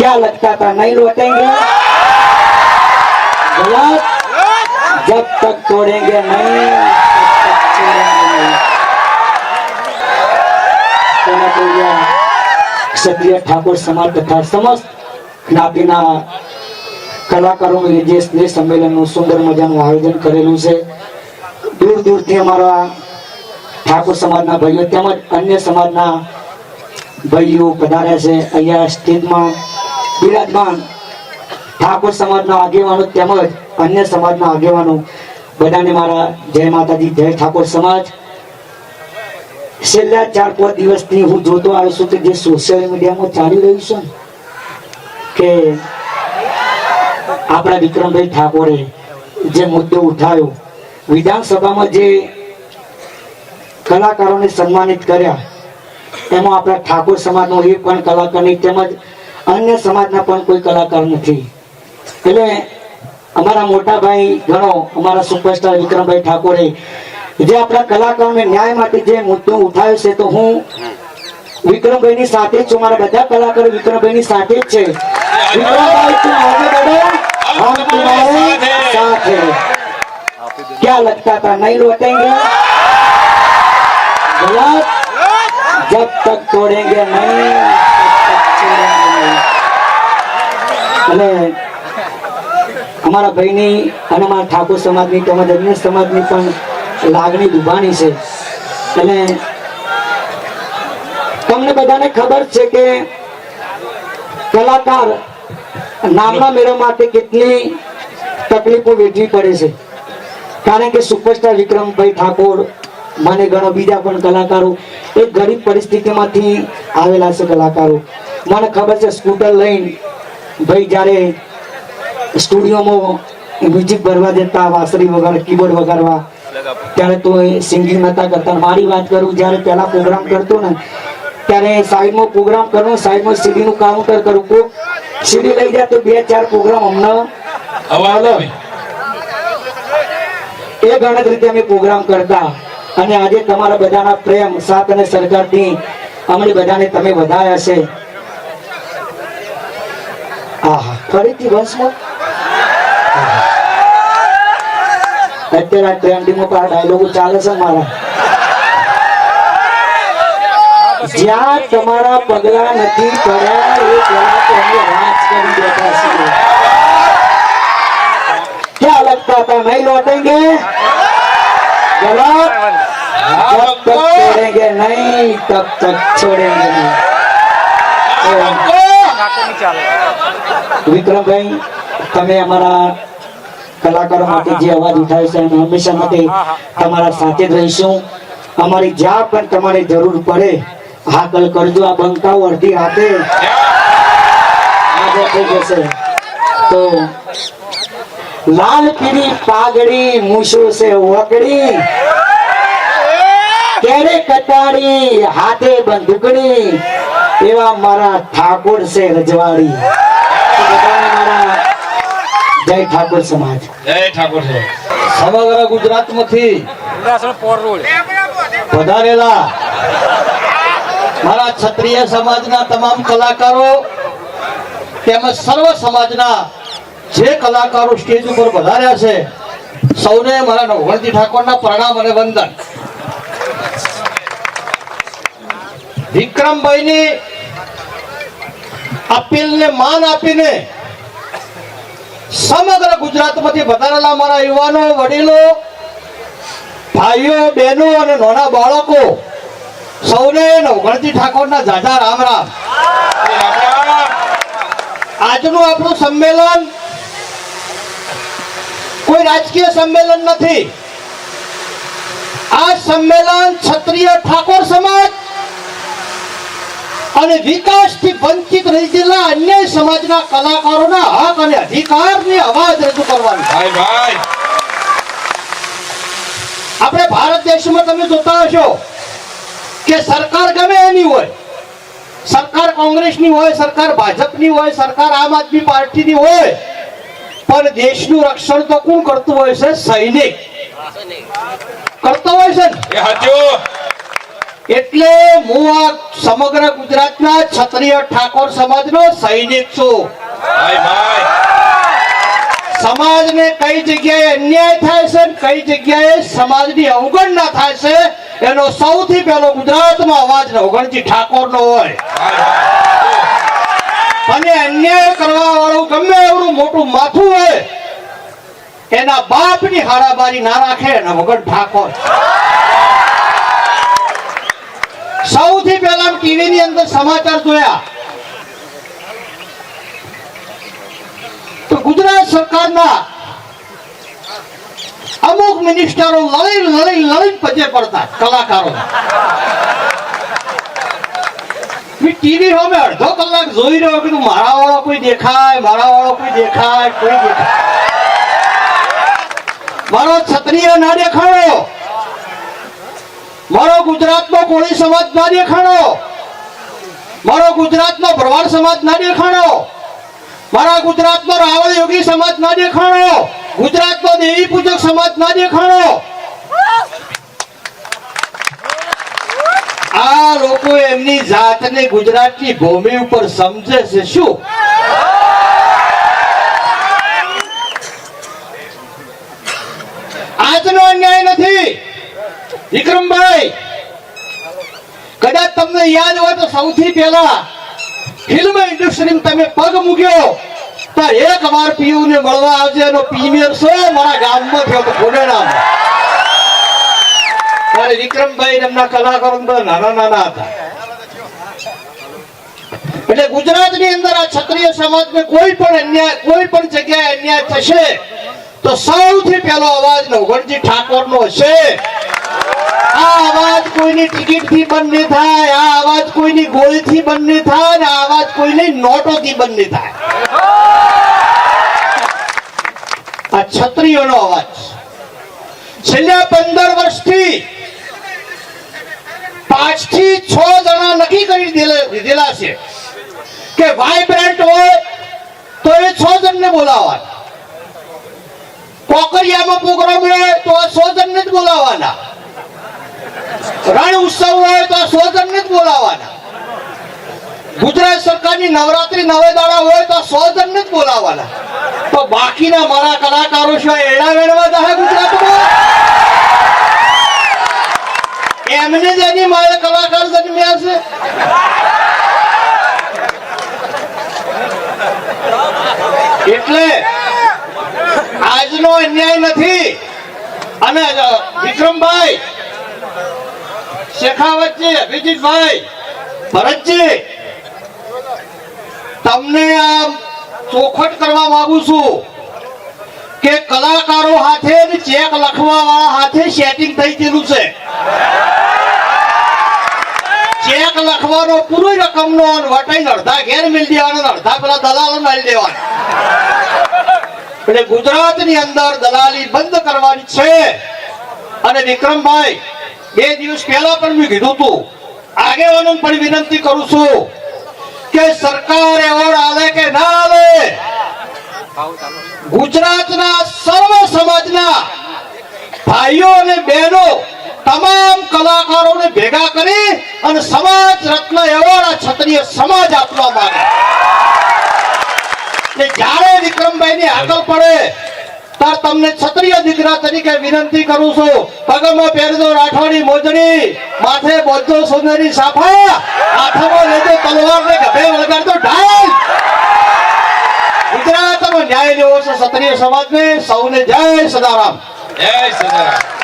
क्या लगता था नहीं लौटेंगे गलत जब तक तोड़ेंगे नहीं तब तक छोड़ेंगे नहीं તેના પૂર્યા ક્ષત્રિય ઠાકોર સમાજ તથા સમસ્ત જ્ઞાતિના કલાકારોનું જે સ્નેહ સંમેલનનું સુંદર મજાનું આયોજન કરેલું છે દૂર દૂરથી અમારા ઠાકોર સમાજના ભાઈઓ તેમજ અન્ય સમાજના ભાઈઓ પધાર્યા છે અહીંયા સ્ટેજમાં બિરાજમાન ઠાકોર સમાજના આગેવાનો તેમજ અન્ય સમાજના આગેવાનો, બધાને મારા જય માતાજી, જય ઠાકોર સમાજ. છેલ્લા ચાર, પાંચ દિવસથી હું જોતો આવ્યો છું કે જે સોશિયલ મીડિયામાં ચાલી રહ્યું છે કે આપણા વિક્રમભાઈ ઠાકોરે જે મુદ્દો ઉઠાવ્યો, વિધાનસભામાં જે કલાકારોને સન્માનિત કર્યા, એમાં આપણા ઠાકોર સમાજનો એક પણ કલાકાર નહીં, તેમજ અન્ય સમાજના પણ કોઈ કલાકાર નથી. એટલે અમારા મોટા ભાઈ ગણો, અમારા સુપરસ્ટાર વિક્રમભાઈ ઠાકોરે, જે આપણા કલાકારોને ન્યાય માટે જે મુદ્દો ઉઠાવ્યો છે, તો હું વિક્રમભાઈની સાથે જ છું. મારા બધા કલાકારો વિક્રમભાઈની સાથે જ છે. વિક્રમભાઈ, તું આગે બઢો હમ તુમ્હારે સાથ. હૈ લગતા થા નહીં રોટેંગે જબ તક તોડેંગે નહીં. અને અમારા ભાઈની અને અમારા ઠાકોર સમાજની તેમજ અન્ય સમાજની પણ લાગણી દુભાણી છે. અને તમને બધાને ખબર છે કે કલાકાર નામના મેળવવા માટે કેટલી તકલીફો વેઠવી પડે છે. કારણ કે સુપરસ્ટાર વિક્રમભાઈ ઠાકોર, મને ગણો બીજા પણ કલાકારો, એ ગરીબ પરિસ્થિતિમાંથી આવેલા છે કલાકારો. મને ખબર છે સ્કૂટર લઈને ભાઈ જ્યારે સ્ટુડિયોમાં મ્યુઝિક ભરવા દેતા વાંસળી વગાડ કીબોર્ડ વગાડવા ત્યારે તો એ સિંગિંગ નતા કરતા. મારી વાત કરું જ્યારે પહેલા પ્રોગ્રામ કરતો ને ત્યારે સાઈડમાં પ્રોગ્રામ કરું સાઈડમાં સીડી નું કાઉન્ટર કરું કો સીડી લઈ જાય તો બે ચાર પ્રોગ્રામ અમને એ ગણત રીતે અમે પ્રોગ્રામ કરતા. અને આજે તમારા બધાના પ્રેમ સાથ અને સરકારથી અમને બધાને તમે વધાયા છે. ફરીથી વંશમાં અત્યારે આ ટ્રેન્ડિંગમાં પાર ડાયલોગો ચાલે છે મારા જ્યાં તમારા પગલા નથી પડ્યા એ પહેલા તો અમે રાજ કરી બેઠા છીએ क्या लगता था नहीं लौटेंगे गलत जब तक छोड़ेंगे नहीं तब तक छोड़ेंगे नहीं વિક્રમભાઈ તમે અમારા કલાકારો માટે જે અવાજ ઉઠાવ્યો છે અમે હંમેશા માટે તમારા સાથે જ રહીશું. અમારી જ્યાં પણ તમારે જરૂર પડે હાકલ કરજો આ બંકાઓ અડધી રાતે. આજે થઈ જશે. તો લાલ પીળી પાઘડી મૂછો છે વકડી. કેરે કટાડી હાથે બંદૂકડી એવા મારા ઠાકોર છે રજવાડી. જય ઠાકોર સમાજ. જય ઠાકોર સમગ્ર ગુજરાતમાંથી વધારેલા મારા ક્ષત્રિય સમાજના તમામ કલાકારો તેમજ સર્વ સમાજના જે કલાકારો સ્ટેજ ઉપર વધાર્યા છે સૌને મારા નવગણજી ઠાકોરના પ્રણામ અને વંદન. વિક્રમભાઈની અપીલને માન આપીને સમગ્ર ગુજરાતમાંથી વધારેલા મારા યુવાનો, વડીલો, ભાઈઓ, બહેનો અને નાના બાળકો, સૌને નવગણજી ઠાકોરના જાજા રામ રામ. આજનું આપણું સંમેલન કોઈ રાજકીય સંમેલન નથી. આ સંમેલન ક્ષત્રિય ઠાકોર સમાજ અને વિકાસથી વંચિત રહી ગયેલા અન્ય સમાજના કલાકારોના હક અને અધિકારની અવાજ રજૂ કરવાનો. ભાઈ ભાઈ. આપણે ભારત દેશમાં તમે જોતા હશો કે સરકાર ગમે એની હોય સરકાર કોંગ્રેસની હોય સરકાર ભાજપની હોય સરકાર આમ આદમી પાર્ટીની હોય પણ દેશનું રક્ષણ તો કોણ કરતું હોય છે? સૈનિક. કરતો હોય છે એટલે હું આ સમગ્ર ગુજરાતના ક્ષત્રિય ઠાકોર સમાજનો સૈનિક છું. સમાજને કઈ જગ્યાએ અન્યાય થાય છે કઈ જગ્યાએ સમાજની અવગણના થાય છે એનો સૌથી પહેલો ગુજરાતમાં અવાજ નવગણજી ઠાકોરનો હોય. અને અન્યાય કરવા વાળું ગમે એવડું મોટું માથું હોય એના બાપની હારાબારી ના રાખે નવગણ ઠાકોર. સૌથી પહેલા ટીવી ની અંદર સમાચાર જોયા. તો ગુજરાત સરકારના અમુક મિનિસ્ટરો લડી લડી લડી પજે પડતા કલાકારો. ટીવી સામે અડધો કલાક જોઈ રહ્યો કીધું મારા વાળો કોઈ દેખાય મારા વાળો કોઈ દેખાય કોઈ દેખાય. મારો છત્રીય ના દેખાડો. મારો ગુજરાતનો કોળી સમાજ ના દેખાણો મારો ગુજરાતનો ભરવાડ સમાજ ના દેખાણો મારા ગુજરાતનો રાવળ યોગી સમાજ ના દેખાણો ગુજરાતનો દેવી પૂજક સમાજ ના દેખાણો આ લોકો એમની જાતને ગુજરાતની ભૂમિ ઉપર સમજે છે શું? આજનો અન્યાય નથી. તમને યાદ હોય તો સૌથી પહેલા ફિલ્મ ઇન્ડસ્ટ્રીમાં તમે પગ મૂક્યો તો એક વાર પીયુ ને મળવા આવજે એનો પ્રીમિયર શો મારા ગામમાં થયો તો ગોડાણામાં ત્યારે વિક્રમભાઈ એમના કલાકારો નાના નાના હતા. એટલે ગુજરાતની અંદર આ ક્ષત્રિય સમાજને કોઈ પણ અન્યાય, કોઈ પણ જગ્યાએ અન્યાય થશે તો સૌથી પહેલો અવાજ નવગણજી ઠાકોરનો હશે. આ કોઈની ટિકિટથી બંધ થાય આ અવાજ કોઈની ગોળી થી બંધ થાય અને અવાજ કોઈની નોટો થી બંધ થાય. આ ક્ષત્રિયોનો અવાજ. છેલ્લા પંદર વર્ષથી પાંચથી છ જણા નક્કી કરી દીધેલા- છે કે વાઇબ્રન્ટ હોય તો એ છ જણને બોલાવવાના. કોકરિયામાં પ્રોગ્રામ હોય તો આ સો જણને જ બોલાવવાના. રણ ઉત્સવ હોય તો આ સો જ બોલાવાના. ગુજરાત સરકારની નવરાત્રી નવે દાડા હોય તો આ સો જ બોલાવાના. તો બાકીના મારા કલાકારો છે એડા વેડવા જાય ગુજરાતમાં? એમને જ એની મારે કલાકાર જન્મ્યા છે. એટલે આજનો અન્યાય નથી. અને વિક્રમભાઈ શેખાવતજી, અભિજીતભાઈ, ભરતજી, તમને આ ચોખટ કરવા માંગુ છું કે કલાકારો હાથે ચેક લખવા વાળા હાથે સેટિંગ થઈ ગયેલું છે. ચેક લખવાનો પૂરો રકમનો અને વટાઈને અડધા ઘેર મિલ દેવાનો અડધા પેલા દલાલો મારી દેવાનો. એટલે ગુજરાતની અંદર દલાલી બંધ કરવાની છે. અને વિક્રમભાઈ બે દિવસ પહેલા પણ મેં કીધું હતું. આગેવાનો પણ વિનંતી કરું છું કે સરકાર એવોર્ડ આવે કે ના આવે ગુજરાતના સર્વ સમાજના ભાઈઓ અને બહેનો તમામ કલાકારોને ભેગા કરી અને સમાજ રત્ન એવોર્ડ આ ક્ષત્રિય સમાજ આપવા માંગે. જ્યારે વિક્રમભાઈ ની આગળ પડે તાર તમને ક્ષત્રિય દીકરા તરીકે વિનંતી કરું છું. પગમાં પહેરજો રાઠવાની મોજડી, માથે બોજો સુંદરી સાફા, હાથમાં લેજો તલવાર ને ગભે વળગાડતો ઢાલ. ગુજરાતમાં ન્યાય લેવો છે ક્ષત્રિય સમાજને સૌને જય સદારામ. જય સદારામ.